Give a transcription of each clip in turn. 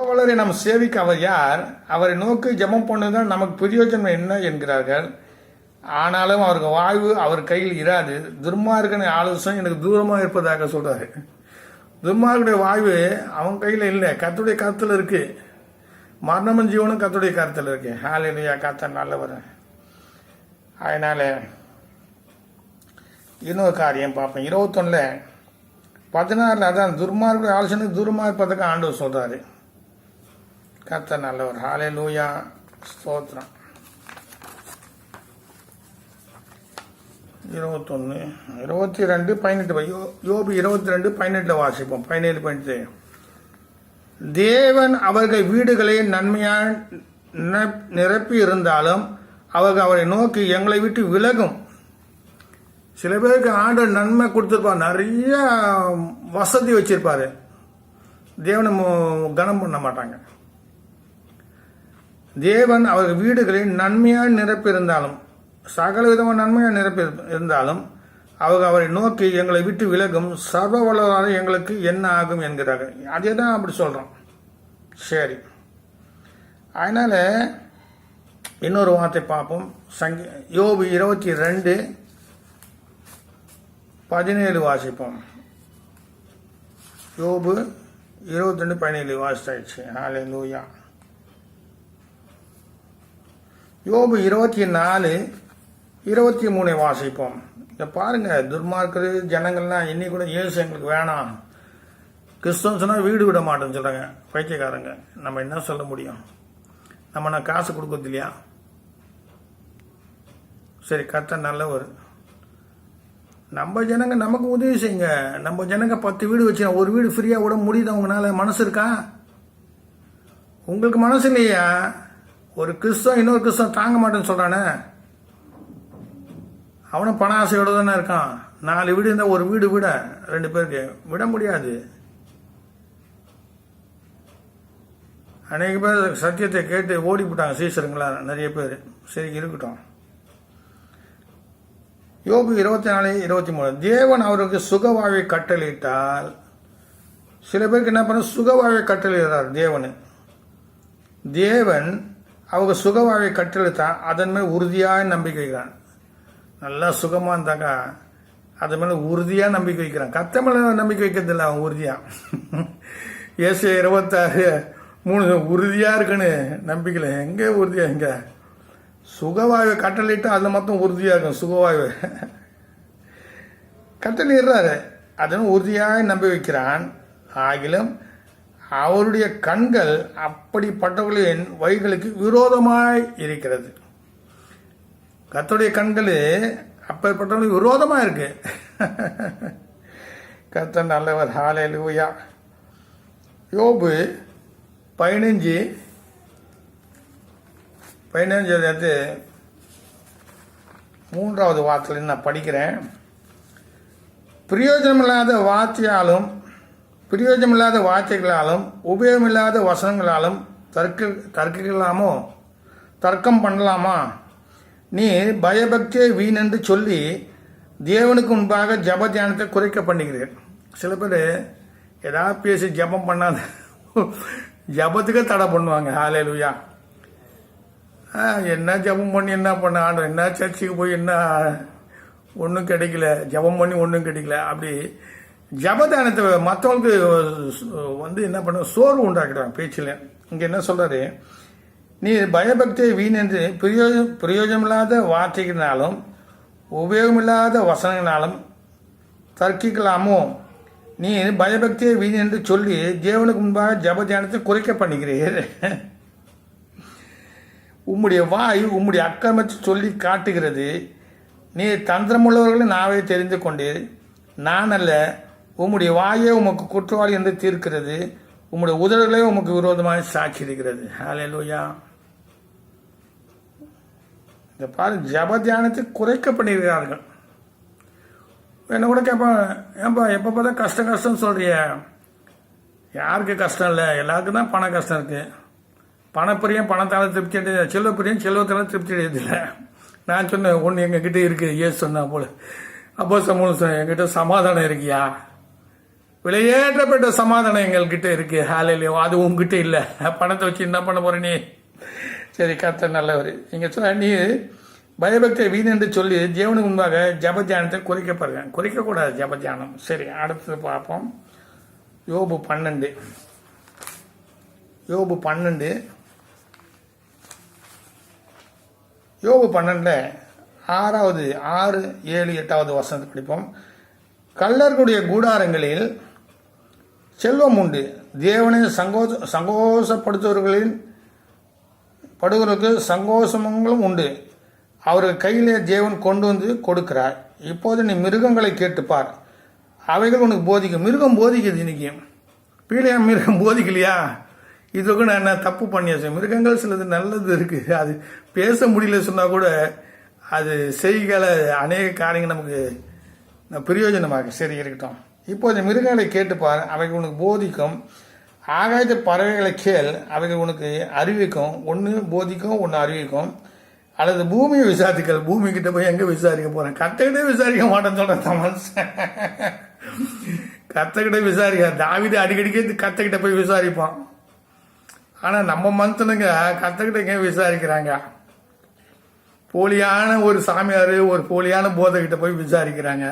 அவளரை நாம் சேவிக்க அவர் யார்? அவரை நோக்கி ஜபம் பண்ணுதான் நமக்கு பிரயோஜனம் என்ன என்கிறார்கள். ஆனாலும் அவருக்கு வாழ்வு அவர் கையில் இராது. துர்மார்கனை ஆலோசனை எனக்கு தூரமாக இருப்பதாக சொல்றாரு. துர்மார்குடைய வாழ்வு அவன் கையில் இல்லை. கத்துடைய கருத்தில் இருக்கு. மரணமும் ஜீவனும் கத்துடைய கருத்தில் இருக்கு. இல்லையா காத்த நல்லவர். அதனால இன்னொரு காரியம் பார்ப்பேன் இருபத்தொன்னுல பதினாறுல அதான் துர்மார்குடைய ஆலோசனை தூரமாக இருப்பதற்கு ஆண்டவர் சொல்றாரு. கத்த நல்லவர். ஹாலே லூயா ஸ்தோத்ரம் இருபத்தொன்று இருபத்தி ரெண்டு பதினெட்டு. யோ யோபு இருபத்தி ரெண்டு பதினெட்டில் வாசிப்போம். பதினேழு பதினெட்டு. தேவன் அவர்கள் வீடுகளை நன்மையாக நிரப்- நிரப்பி இருந்தாலும் அவர்கள் அவரை நோக்கி எங்களை விட்டு விலகும். சில பேருக்கு ஆண்டு நன்மை கொடுத்துருப்பார். நிறைய வசதி வச்சிருப்பாரு. தேவனை மு- கனம் பண்ண மாட்டாங்க. தேவன் அவர்கள் வீடுகளில் நன்மையாய் நிரப்பியிருந்தாலும் சகல விதமான நன்மையாக நிரப்பி இருந்தாலும் அவங்க அவரை நோக்கி எங்களை விட்டு விலகும் சர்வ வல்லவரான எங்களுக்கு என்ன ஆகும் என்கிறார்கள். அதே தான் அப்படி சொல்கிறோம் சரி. அதனால் இன்னொரு வார்த்தை பார்ப்போம். சங்கி யோபு இருபத்தி ரெண்டு பதினேழு வாசிப்போம். யோபு இருபத்தி ரெண்டு பதினேழு வாசித்தாயிடுச்சு நாளை லூயா யோபு இருபத்தி நாலு இருபத்தி மூணை வாசிப்போம். இதை பாருங்க துர்மார்க்கரு ஜனங்கள்லாம் இன்னி கூட இயேசு எங்களுக்கு வேணாம். கிறிஸ்தவம் சொன்னால் வீடு விட மாட்டேன்னு சொல்கிறாங்க பைத்தியக்காரங்க. நம்ம என்ன சொல்ல முடியும்? நம்ம நான் காசு கொடுக்கறது இல்லையா? சரி கத்த நல்லவர். நம்ம ஜனங்க நமக்கு உதவி செய்யுங்க. நம்ம ஜனங்க பத்து வீடு வச்சு ஒரு வீடு ஃப்ரீயாக விட முடியுது? அவங்களால மனசு இருக்கா? உங்களுக்கு மனசு இல்லையா? ஒரு கிறிஸ்தவன் இன்னொரு கிறிஸ்தவன் தாங்க மாட்டேன்னு சொல்கிறானே அவனும் பண ஆசையோட தானே இருக்கான். நாலு வீடு இருந்தால் ஒரு வீடு விட ரெண்டு பேருக்கு விட முடியாது. அநேக பேர் சத்தியத்தை கேட்டு ஓடி போட்டாங்க சீசருங்களா நிறைய பேர். சரி இருக்கட்டும். யோபு இருபத்தி நாலு இருபத்தி மூணு தேவன் அவருக்கு சுகவாழ்வை கட்டளையிட்டால் சில பேருக்கு என்ன பண்ண சுகவாழ்வை கட்டளையிடுறார் தேவன். தேவன் அவங்க சுகவாழ்வை கட்டளித்தா அதன் மேல் உறுதியாக நம்பிக்கை வைக்கிறான் நல்லா சுகமாக இருந்தாக்கா அது மேலே உறுதியாக நம்பிக்கை வைக்கிறான். கத்த மேலே நம்பிக்கை வைக்கிறதில்ல அவன் உறுதியாக ஏசு இருபத்தாறு மூணு உறுதியாக இருக்குன்னு நம்பிக்கையில் எங்கே உறுதியாக எங்கே? சுகவாய்வை கட்டளையிட்டு அதில் மொத்தம் உறுதியாக இருக்கும் சுகவாய்வு கட்டளையிடுறாரு. அதன் உறுதியாக நம்பி வைக்கிறான். ஆகிலும் அவருடைய கண்கள் அப்படிப்பட்டவர்களின் வழிகளுக்கு விரோதமாய் இருக்கிறது. கத்தோடைய கண்கள் அப்பேற்பட்டவர்களுக்கு விரோதமாக இருக்கு. கத்த நல்லவர். ஹாலே லூயா யோபு பதினஞ்சு பதினஞ்சு எடுத்து மூன்றாவது வார்த்தையில் நான் படிக்கிறேன். பிரயோஜனமில்லாத வார்த்தையாலும் பிரயோஜனமில்லாத வார்த்தைகளாலும் உபயோகமில்லாத வசனங்களாலும் தர்க்க தர்க்கிக்கலாமோ? தர்க்கம் பண்ணலாமா? நீ பயபக்தியை வீணென்று சொல்லி தேவனுக்கு முன்பாக ஜப தியானத்தை குறைக்க பண்ணுகிறீர். சில பேர் ஏதாவது பேசி ஜபம் பண்ணாத ஜபத்துக்கே தடை பண்ணுவாங்க. ஹாலே லுயா என்ன ஜபம் பண்ணி என்ன பண்ண? ஆண்டு என்ன சர்ச்சுக்கு போய் என்ன? ஒன்றும் கிடைக்கல. ஜபம் பண்ணி ஒன்றும் கிடைக்கல. அப்படி ஜபதானத்தை மற்றவங்களுக்கு வந்து என்ன பண்ண சோர்வு உண்டாக்கிடுவாங்க பேச்சில். இங்கே என்ன சொல்கிறாரு நீ பயபக்தியை வீண் என்று பிரயோஜ பிரயோஜனமில்லாத வார்த்தைகளினாலும் உபயோகமில்லாத வசனங்களாலும் தர்க்கிக்கலாமோ? நீ பயபக்தியை வீண் என்று சொல்லி தேவனுக்கு முன்பாக ஜப தியானத்தை குறைக்க பண்ணுகிறீர் உம்முடைய வாய் உம்முடைய அக்கிரமத்தை சொல்லி காட்டுகிறது. நீ தந்திரமுள்ளவர்களை நாவே தெரிந்து கொண்டீர். நான் அல்ல உம்முடைய வாயே உமக்கு குற்றவாளி என்று தீர்க்கிறது. உம்முடைய உதடுகளே உமக்கு விரோதமாக சாட்சியிருக்கிறது ஹalleluya இந்த பாரு ஜப தியானத்தை குறைக்க என்ன கூட கேட்பான் ஏன்பா எப்போ பார்த்தா கஷ்டம் கஷ்டம்னு சொல்கிறிய யாருக்கு கஷ்டம் இல்லை? எல்லாருக்கும் தான் பண கஷ்டம் இருக்குது பணப்பிரியம் பணத்தால் திருப்தி அடையாது செல்வப்பிரியம் செல்வத்தால் திருப்தி அடையதில்லை நான் சொன்னேன் ஒன்று எங்ககிட்ட இருக்குது ஏசு சொன்னா போல். அப்போ சமூகம் சொன்னேன் எங்கிட்ட சமாதானம் இருக்கியா? விலையேற்றப்பட்ட சமாதானம் எங்கள்கிட்ட இருக்கு ஹாலையிலையோ அது உங்ககிட்ட இல்லை. பணத்தை வச்சு என்ன பண்ண போற நீ? சரி கர்த்தர் நல்லவர். நீங்க சொன்ன நீ பயபக்தியை வீணென்று சொல்லி ஜீவனுக்கு முன்பாக ஜபத்தியானத்தை குறைக்கப்படுறேன் குறைக்கக்கூடாது ஜபத்தியானம். சரி அடுத்தது பார்ப்போம். யோபு பன்னெண்டு. யோபு பன்னெண்டு. யோபு பன்னெண்டு ஆறாவது ஆறு ஏழு எட்டாவது வசனத்தை படிப்போம். கல்லர்களுடைய கூடாரங்களில் செல்வம் உண்டு. தேவனை சங்கோஷ சங்கோஷப்படுத்துவர்களின் படுகிறதுக்கு சங்கோஷங்களும் உண்டு. அவர்கள் கையிலே தேவன் கொண்டு வந்து கொடுக்கிறார். இப்போது நீ மிருகங்களை கேட்டுப்பார் அவைகள் உனக்கு போதிக்கும். மிருகம் போதிக்குது இன்னைக்கு. பீலையா மிருகம் போதிக்கலையா? இதுக்கு நான் என்ன தப்பு பண்ணியாச்சு மிருகங்கள் சிலது நல்லது இருக்குது அது பேச முடியல சொன்னால் கூட அது செய்களை அநேக காரியங்கள் நமக்கு பிரயோஜனமாக. சரி இருக்கட்டும். இப்போது மிருகங்களை கேட்டுப்பார் அவைகள் உனக்கு போதிக்கும். ஆகாயத்து பறவைகளை கேள் அவைகள் உனக்கு அறிவிக்கும். ஒன்று போதிக்கும் ஒன்று அறிவிக்கும். அல்லது பூமியை விசாரிக்கல் பூமி கிட்ட போய் எங்கே விசாரிக்க போகிறேன் கத்தகிட்ட விசாரிக்க மாட்டேன்னு சொல்கிறேன் தமஸ் கத்தகிட்ட விசாரிக்க தாவிதை அடிக்கடிக்கே கத்தகிட்ட போய் விசாரிப்பான். ஆனால் நம்ம மனுஷனுங்க கற்றுக்கிட்ட எங்க விசாரிக்கிறாங்க? போலியான ஒரு சாமியார் ஒரு போலியான போதைக்கிட்ட போய் விசாரிக்கிறாங்க.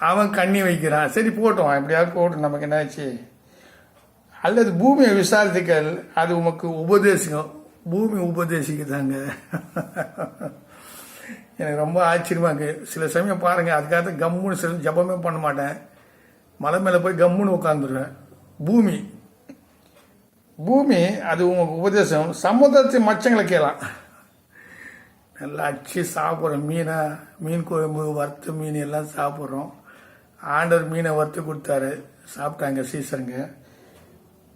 அவன் கண்ணி வைக்கிறான். சரி போட்டோம். எப்படியாவது போட்டோம். நமக்கு என்னாச்சு? அல்லது பூமியை விசாரித்துக்கள். அது உமக்கு உபதேசிக்கும் பூமி உபதேசிக்குதாங்க. எனக்கு ரொம்ப ஆச்சரியமாக இருக்குது சில சமயம் பாருங்கள் அதுக்காக கம்முன்னு சில ஜபமே பண்ண மாட்டேன். மலை மேலே போய் கம்முன்னு உட்காந்துருவேன் பூமி. பூமி அது உங்களுக்கு உபதேசம். சமுதிரத்து மச்சங்களை கேளாம். நல்லா அச்சு சாப்பிட்றோம். மீனை மீன் குழம்பு வறுத்த மீன் எல்லாம் சாப்பிட்றோம். ஆண்டவர் மீனை வறுத்து கொடுத்தாரு. சாப்பிட்டாங்க சீசருங்க.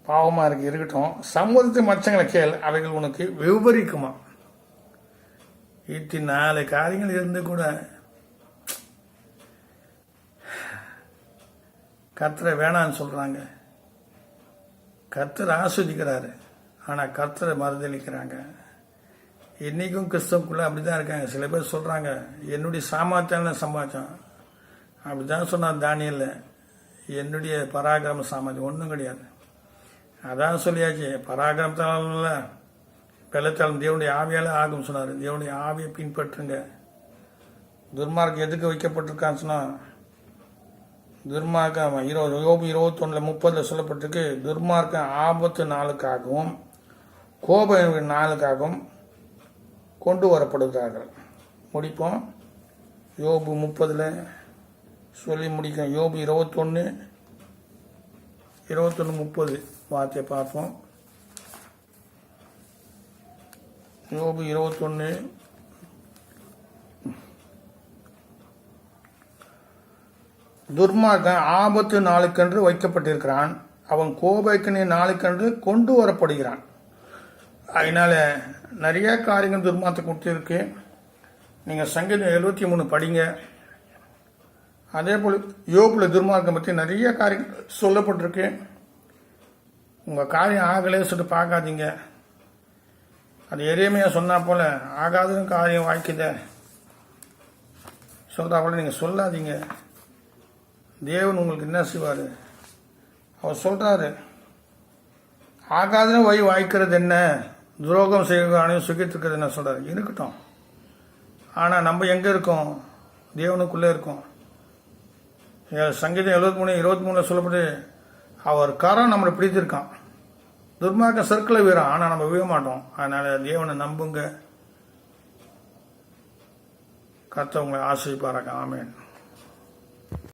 பாவமாக இருக்கு இருக்கட்டும். சமூகத்து மச்சங்களை கேள் அவைகள் உனக்கு விவரிக்குமா இத்தி நாலு காரியங்கள் இருந்து கூட கர்த்தரை வேணான்னு சொல்றாங்க. கர்த்தர் ஆஸ்வதிக்கிறாரு. ஆனால் கர்த்தரை மறுதளிக்கிறாங்க. இன்னைக்கும் கிறிஸ்தவக்குள்ள அப்படிதான் இருக்காங்க. சில பேர் சொல்றாங்க என்னுடைய சாமர்த்தியம் சமாச்சம் அப்படிதான் சொன்னார் தானியல்ல. என்னுடைய பராக்கிரம சாமர்த்தியம் ஒன்றும் கிடையாது. அதான் சொல்லியாச்சு பராக்கிரமத்தால வெள்ளத்தாலும் தேவனுடைய ஆவியால் ஆகும் சொன்னார். தேவனுடைய ஆவியை பின்பற்றுங்க. துர்மார்க்கம் எதுக்கு வைக்கப்பட்டிருக்கான்னு சொன்னால் துர்மார்க்கம் இருபது யோபு இருபத்தொன்னுல முப்பதில் சொல்லப்பட்டிருக்கு துர்மார்க்கம் ஆபத்து நாளுக்காகவும் கோப நாளுக்காகவும் கொண்டு வரப்படுகிறார்கள். முடிப்போம். யோபு முப்பதில் சொல்லி முடிக்கும். யோபு இருபத்தொன்று இருபத்தொன்று முப்பது. வார்த்தையை பார்ப்போம். யோபு இருபத்தொன்று துர்மார்க்கன் ஆபத்து நாளுக்கென்று வைக்கப்பட்டிருக்கிறான். அவன் கோபைக்கணி நாளுக்கென்று கொண்டு வரப்படுகிறான். அதனால நிறைய காரியங்கள் துர்மார்த்தை கொடுத்துருக்கு. நீங்கள் சங்கீதம் எழுபத்தி மூணு படிங்க. அதே போல் யோபுல துர்மார்க்கம் பற்றி நிறைய காரியங்கள் சொல்லப்பட்டிருக்கு. உங்கள் காரியம் ஆகலே சொல்லிட்டு பார்க்காதீங்க. அது எரியமையாக சொன்னா போல் ஆகாதுன்னு காரியம் வாய்க்குத. சொல்கிறா போல நீங்கள் சொல்லாதீங்க. தேவன் உங்களுக்கு என்ன செய்வார்? அவர் சொல்கிறாரு ஆகாதுன்னு வழி வாய்க்கிறது என்ன? துரோகம் செய்யணும் சுகித்திருக்கிறது என்ன? சொல்கிறார் இருக்கட்டும். ஆனால் நம்ம எங்கே இருக்கோம்? தேவனுக்குள்ளே இருக்கோம். சங்கீதம் எழுபத்தி மூணு இருபத்தி மூணில் சொல்லப்பட்டு அவர் கரம் நம்மளை பிடித்திருக்கான். துர்மார்க்க சர்க்கிளை வீரம் ஆனால் நம்ம விழ மாட்டோம். அதனால தேவனை நம்புங்க. கத்தவங்களை ஆசைப்பாராங்க ஆமேன்.